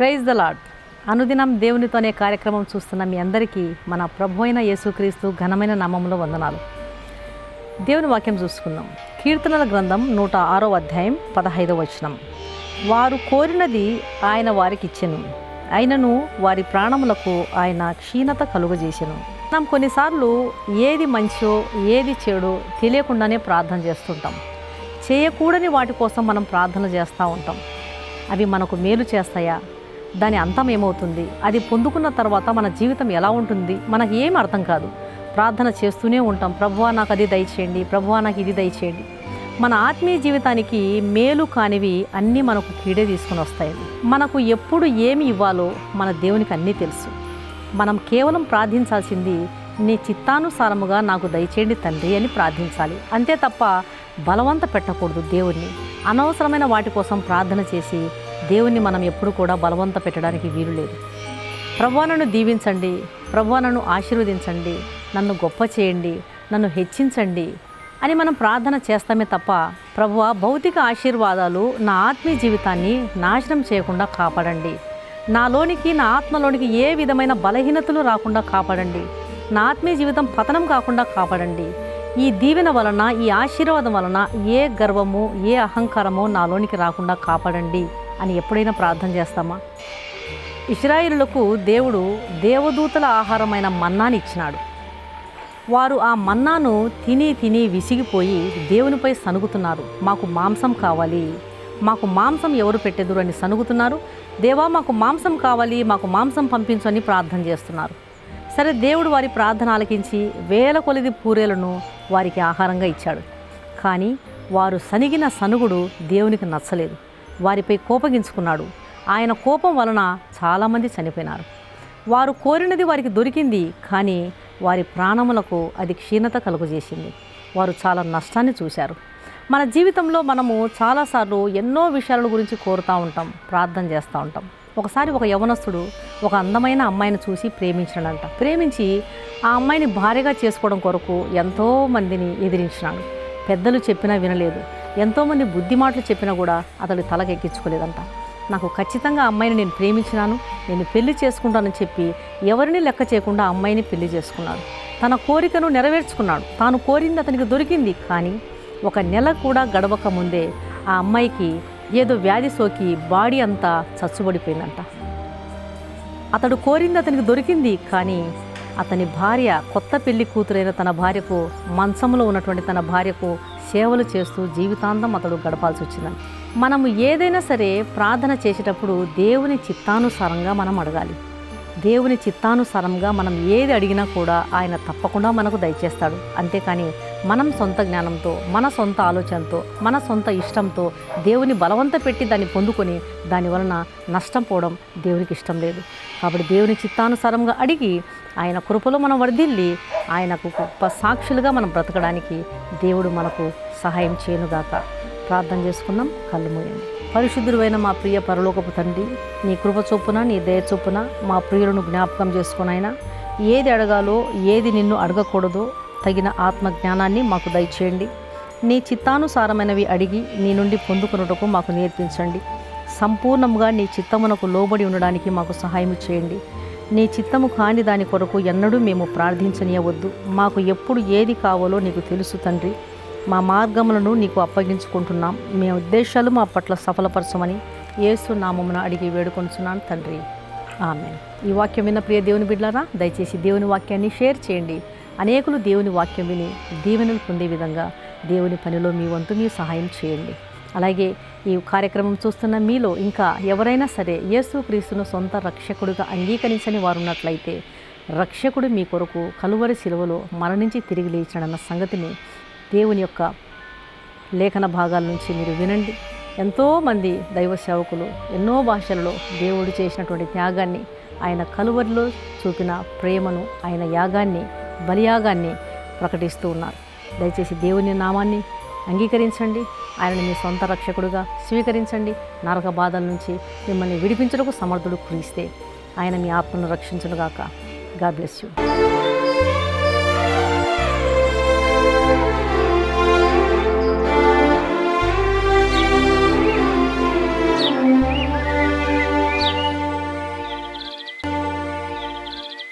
Praise the lord అనుదినం దేవునితోనే కార్యక్రమం చూస్తున్న మీ అందరికీ మన ప్రభు అయిన యేసుక్రీస్తు ఘనమైన నామంలో వందనాలు. దేవుని వాక్యం చూసుకుందాం. కీర్తనల గ్రంథం నూట ఆరో అధ్యాయం పదహైదవ వచనం. వారు కోరినది ఆయన వారికి ఇచ్చెను అయినను వారి ప్రాణములకు ఆయన క్షీణత కలుగజేసెను. మనం కొన్నిసార్లు ఏది మంచో ఏది చెడో తెలియకుండానే ప్రార్థన చేస్తుంటాం. చేయకూడని వాటి కోసం మనం ప్రార్థన చేస్తూ ఉంటాం. అవి మనకు మేలు చేస్తాయా? దాని అంతం ఏమవుతుంది? అది పొందుకున్న తర్వాత మన జీవితం ఎలా ఉంటుంది? మనకి ఏం అర్థం కాదు. ప్రార్థన చేస్తూనే ఉంటాం. ప్రభువా నాకు అది దయచేయండి. ప్రభువా నాకు ఇది దయచేయండి. మన ఆత్మీయ జీవితానికి మేలు కానివి అన్నీ మనకు కీడే తీసుకుని వస్తాయి. మనకు ఎప్పుడు ఏమి ఇవ్వాలో మన దేవునికి అన్నీ తెలుసు. మనం కేవలం ప్రార్థించాల్సింది నీ చిత్తానుసారముగా నాకు దయచేయండి తండ్రి అని ప్రార్థించాలి. అంతే తప్ప బలవంత పెట్టకూడదు దేవుణ్ణి. అనవసరమైన వాటి కోసం ప్రార్థన చేసి దేవుణ్ణి మనం ఎప్పుడు కూడా బలవంత పెట్టడానికి వీలు లేదు. ప్రభువా దీవించండి ప్రభువా ఆశీర్వదించండి నన్ను గొప్ప చేయండి నన్ను హెచ్చించండి అని మనం ప్రార్థన చేస్తామే తప్ప ప్రభువ భౌతిక ఆశీర్వాదాలు నా ఆత్మీయ జీవితాన్ని నాశనం చేయకుండా కాపాడండి. నాలోనికి నా ఆత్మలోనికి ఏ విధమైన బలహీనతలు రాకుండా కాపాడండి. నా ఆత్మీయ జీవితం పతనం కాకుండా కాపాడండి. ఈ దీవెన వలన ఈ ఆశీర్వాదం వలన ఏ గర్వము ఏ అహంకారమో నాలోనికి రాకుండా కాపాడండి. అని ఎప్పుడైనా ప్రార్థన చేస్తామా? ఇస్రాయిలులకు దేవుడు దేవదూతల ఆహారమైన మన్నాని ఇచ్చినాడు. వారు ఆ మన్నాను తిని తిని విసిగిపోయి దేవునిపై సనుగుతున్నారు. మాకు మాంసం కావాలి. మాకు మాంసం ఎవరు పెట్టెదురు అని సనుగుతున్నారు. దేవా మాకు మాంసం కావాలి మాకు మాంసం పంపించు అని ప్రార్థన చేస్తున్నారు. సరే దేవుడు వారి ప్రార్థన ఆలకించి వేల కొలిది పూరేలను వారికి ఆహారంగా ఇచ్చాడు. కానీ వారు సనిగిన సనుగుడు దేవునికి నచ్చలేదు. వారిపై కోపగించుకున్నాడు. ఆయన కోపం వలన చాలామంది చనిపోయినారు. వారు కోరినది వారికి దొరికింది కానీ వారి ప్రాణములకు అది క్షీణత కలుగజేసింది. వారు చాలా నష్టాన్ని చూశారు. మన జీవితంలో మనము చాలాసార్లు ఎన్నో విషయాల గురించి కోరుతూ ఉంటాం ప్రార్థన చేస్తూ ఉంటాం. ఒకసారి ఒక యవనస్తుడు ఒక అందమైన అమ్మాయిని చూసి ప్రేమించాడంట ప్రేమించి ఆ అమ్మాయిని భార్యగా చేసుకోవడం కొరకు ఎంతోమందిని ఎదిరించినాడు. పెద్దలు చెప్పినా వినలేదు. ఎంతోమంది బుద్ధి మాటలు చెప్పినా కూడా అతడు తలకెక్కించుకోలేదంట. నాకు ఖచ్చితంగా అమ్మాయిని నేను ప్రేమించినాను నేను పెళ్ళి చేసుకుంటానని చెప్పి ఎవరిని లెక్క చేయకుండా అమ్మాయిని పెళ్ళి చేసుకున్నాడు. తన కోరికను నెరవేర్చుకున్నాడు. తాను కోరింది అతనికి దొరికింది. కానీ ఒక నెల కూడా గడవక ముందే ఆ అమ్మాయికి ఏదో వ్యాధి సోకి బాడీ అంతా చచ్చుబడిపోయిందంట. అతడు కోరింది అతనికి దొరికింది. కానీ అతని భార్య కొత్త పెళ్ళి కూతురైన తన భార్యకు మంచంలో ఉన్నటువంటి తన భార్యకు సేవలు చేస్తూ జీవితాంతం అతడు గడపాల్సి వచ్చిందని. మనము ఏదైనా సరే ప్రార్థన చేసేటప్పుడు దేవుని చిత్తానుసారంగా మనం అడగాలి. దేవుని చిత్తానుసారంగా మనం ఏది అడిగినా కూడా ఆయన తప్పకుండా మనకు దయచేస్తాడు. అంతేకాని మనం సొంత జ్ఞానంతో మన సొంత ఆలోచనతో మన సొంత ఇష్టంతో దేవుని బలవంత పెట్టి దాన్ని పొందుకొని దాని వలన నష్టం పోవడం దేవునికి ఇష్టం లేదు. కాబట్టి దేవుని చిత్తానుసారంగా అడిగి ఆయన కృపలో మనం వర్ధిల్లి ఆయనకు గొప్ప సాక్షులుగా మనం బ్రతకడానికి దేవుడు మనకు సహాయం చేయనుగాక. ప్రార్థన చేసుకుందాం కళ్ళు మూయండి. పరిశుద్ధుడైన మా ప్రియ పరలోకపు తండ్రి నీ కృప చొప్పున నీ దయ చొప్పున మా ప్రియులను జ్ఞాపకం చేసుకునైనా ఏది అడగాలో ఏది నిన్ను అడగకూడదో తగిన ఆత్మ జ్ఞానాన్ని మాకు దయచేయండి. నీ చిత్తానుసారమైనవి అడిగి నీ నుండి పొందుకున్నటకు మాకు నేర్పించండి. సంపూర్ణంగా నీ చిత్తమునకు లోబడి ఉండడానికి మాకు సహాయం చేయండి. నీ చిత్తము కాని దాని కొరకు ఎన్నడూ మేము ప్రార్థించనీయవద్దు. మాకు ఎప్పుడు ఏది కావాలో నీకు తెలుసు తండ్రి. మా మార్గములను నీకు అప్పగించుకుంటున్నాం. మీ ఉద్దేశాలు మా పట్ల సఫలపరచమని యేసు నామమున అడిగి వేడుకొంచున్నాను తండ్రి. ఆమె ఈ వాక్యం విన్న ప్రియ దేవుని బిడ్డారా దయచేసి దేవుని వాక్యాన్ని షేర్ చేయండి. అనేకులు దేవుని వాక్యం విని దీవెనలు పొందే విధంగా దేవుని పనిలో మీ వంతు మీ సహాయం చేయండి. అలాగే ఈ కార్యక్రమం చూస్తున్న మీలో ఇంకా ఎవరైనా సరే యేసు క్రీస్తును సొంత రక్షకుడిగా అంగీకరించని వారు ఉన్నట్లయితే రక్షకుడు మీ కొరకు కలువరి శిలువలో మరణించి తిరిగి లేచాడన్న సంగతిని దేవుని యొక్క లేఖన భాగాల నుంచి మీరు వినండి. ఎంతోమంది దైవ సేవకులు ఎన్నో భాషలలో దేవుడు చేసినటువంటి త్యాగాన్ని ఆయన కలువరిలో చూపిన ప్రేమను ఆయన యాగాన్ని బలియాగాన్ని ప్రకటిస్తూ ఉన్నారు. దయచేసి దేవుని నామాన్ని అంగీకరించండి. ఆయనను మీ సొంత రక్షకుడుగా స్వీకరించండి. నరక బాధల నుంచి మిమ్మల్ని విడిపించడానికి సమర్థుడు కురిస్తే. ఆయన మీ ఆత్మను రక్షించునుగాక. God bless you.